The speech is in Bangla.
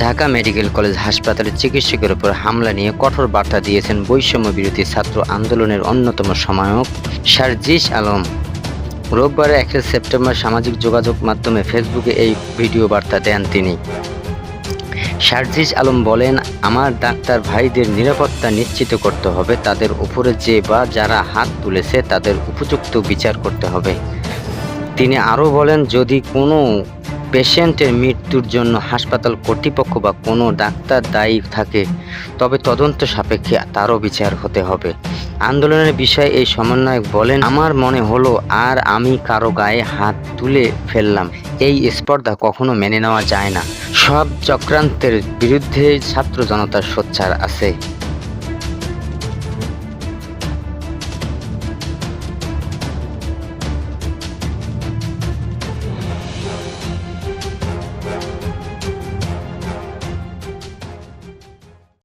ঢাকা মেডিকেল কলেজ হাসপাতালের চিকিৎসকের উপর হামলা নিয়ে কঠোর বার্তা দিয়েছেন বৈষম্য বিরোধী ছাত্র আন্দোলনের অন্যতম সমায়ক শারজিস আলম। রোববার একে সেপ্টেম্বর সামাজিক যোগাযোগ মাধ্যমে ফেসবুকে এই ভিডিও বার্তা দেন তিনি। শারজিস আলম বলেন, আমার ডাক্তার ভাইদের নিরাপত্তা নিশ্চিত করতে হবে, তাদের উপরে যে বা যারা হাত তুলেছে তাদের উপযুক্ত বিচার করতে হবে। তিনি আরও বলেন, যদি কোনো পেশেন্টের মৃত্যুর জন্য হাসপাতাল কর্তৃপক্ষ বা কোনো ডাক্তার দায়ী থাকে, তবে তদন্ত সাপেক্ষে তারও বিচার হতে হবে। আন্দোলনের বিষয়ে এই সমন্বয়ক বলেন, আমার মনে হলো আর আমি কারও গায়ে হাত তুলে ফেললাম। এই স্পর্ধা কখনো মেনে নেওয়া যায় না। সব চক্রান্তের বিরুদ্ধে ছাত্র জনতার সোচ্চার আছে।